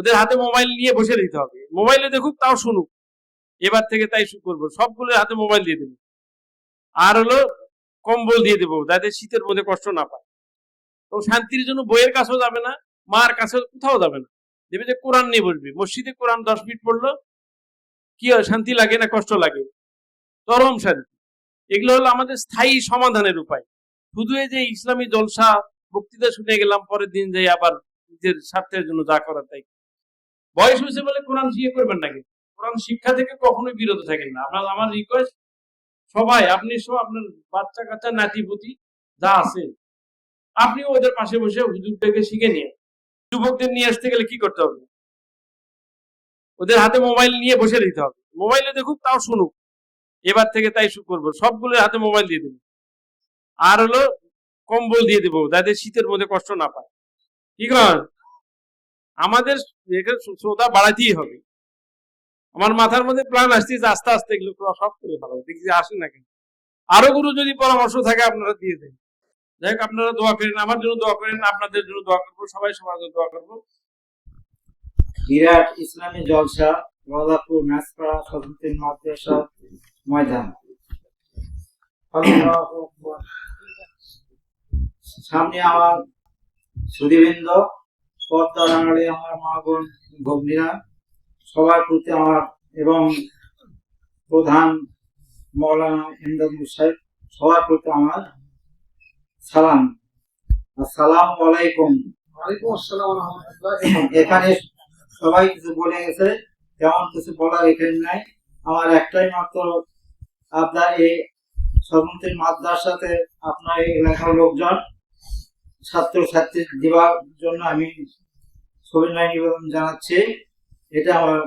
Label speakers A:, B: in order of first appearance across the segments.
A: ওদের হাতে মোবাইল নিয়ে বসে দিতে হবে। মোবাইলে দেখুক, তাও শুনুক। এবার থেকে তাই শু- করব। সবগুলোর হাতে মোবাইল দিয়ে দেবো। আর হলো কম্বল দিয়ে দেবো, যাতে শীতের মধ্যে কষ্ট না পায়। তো শান্তির জন্য বইয়ের কাছেও যাবে না, মার কাছে কোথাও যাবে না। দেবে যে কোরআন নিয়ে বসবে। মসজিদে কোরআন দশ মিনিট পড়ল, কি হয়, শান্তি লাগে না কষ্ট লাগে? চরম শান্তি। এগুলো হলো আমাদের স্থায়ী সমাধানের উপায়। শুধু এই যে ইসলামী জলসা, বক্তৃতা শুনে গেলাম, পরের দিন যাই আবার নিজের স্বার্থের জন্য যা করার তাই। বয়স হয়েছে বলে কোরআন শিখে করবেন নাকি? কোরআন শিক্ষা থেকে কখনোই বিরত থাকেন না। আপনার আমার রিকোয়েস্ট সবাই, আপনি সব আপনার বাচ্চা কাচ্চা, নাতি পুতি, যা আছে, আপনি ওদের পাশে বসে হুজুর থেকে শিখে নিয়ে, যুবকদের নিয়ে আসতে গেলে কি করতে হবে? ওদের হাতে মোবাইল নিয়ে বসে দিতে হবে। মোবাইলে দেখুক, তাও শুনুক। এবার থেকে তাই শু- করব। সবগুলোর হাতে মোবাইল দিয়ে দেবো। আর হলো কম্বল দিয়ে দেবো, যাতে শীতের মধ্যে কষ্ট না পায়। ঠিক আছে? আমাদের শ্রদ্ধা বাড়াতেই হবে। আমার মাথার মধ্যে প্ল্যান আসতেছে আস্তে আস্তে এগুলো সব করে ভালো দেখি যে আসে না কেন আরও গুরু যদি পরামর্শ থাকে, আপনারা দিয়ে দেন। যাই হোক, আপনারা দোয়া করেন, আমার জন্য দোয়া করেন, আপনাদের জন্য দোয়া করব, সবাই সবার জন্য দোয়া করব।
B: বিরাট ইসলামী জলসা রাজাপুর ম্যাসপাড়া সদুদ্দিন মাদ্রাসা, ময়দান। সামনে আমার সুদীবৃন্দ পর্দার আড়ালে আমার মা বোন ভগ্নীরা সবার প্রতি আমার এবং প্রধান মৌলানা ইমদাদ সাহেব সবার প্রতি আমার সালাম। আসসালামু আলাইকুম। এখানে সবাই কিছু বলে গেছে তেমন কিছু বলার এখানে নাই। আমার একটাই মাত্র আপনার এই সর্বন্তীর মাদ্রাসাতে আপনার এই এলাকার লোকজন ছাত্র ছাত্রী দেওয়ার জন্য আমি সবিনয় নিবেদন জানাচ্ছি। এটা আমার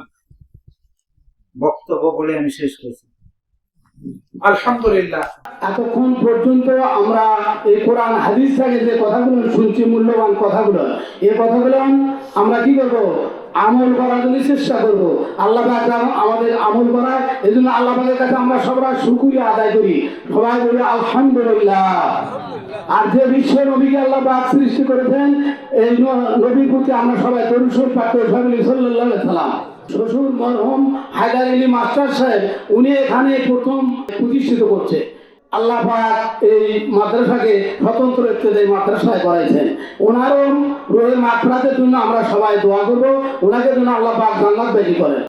B: বক্তব্য বলে আমি শেষ করছি।
C: আলহামদুলিল্লাহ। এতক্ষণ পর্যন্ত আমরা এই কোরআন, হাদিস থেকে যে কথাগুলো শুনছি, মূল্যবান কথাগুলো, এই কথাগুলো আমরা কি করব? আমল করার জন্য চেষ্টা করব। আল্লাহ আমাদের আমল করায় এই জন্য আল্লাহ কাছে আমরা সবাই শুকুরিয়া আদায় করি। সবাই বলি, আলহামদুলিল্লাহ। আর যে বিশ্ব নবীকে আল্লাহ পাক সৃষ্টি করেছেন, এই নবীর প্রতি আমরা সবাই তরুষর পাক করে ফ্যামিলি সাল্লাহ সাল্লাম। শ্বশুর মরহম হায়দার আলী মাস্টার সাহেব, উনি এখানে প্রথম প্রতিষ্ঠিত করছে। আল্লাহ পাক এই মাদ্রাসাকে স্বতন্ত্র ইত্যাদি মাদ্রাসায় করাইছেন। ওনারও রোহের মাত্রাতের জন্য আমরা সবাই দোয়া করব। ওনাকে জন্য আল্লাহ পাক জান্নাত বেশি করেন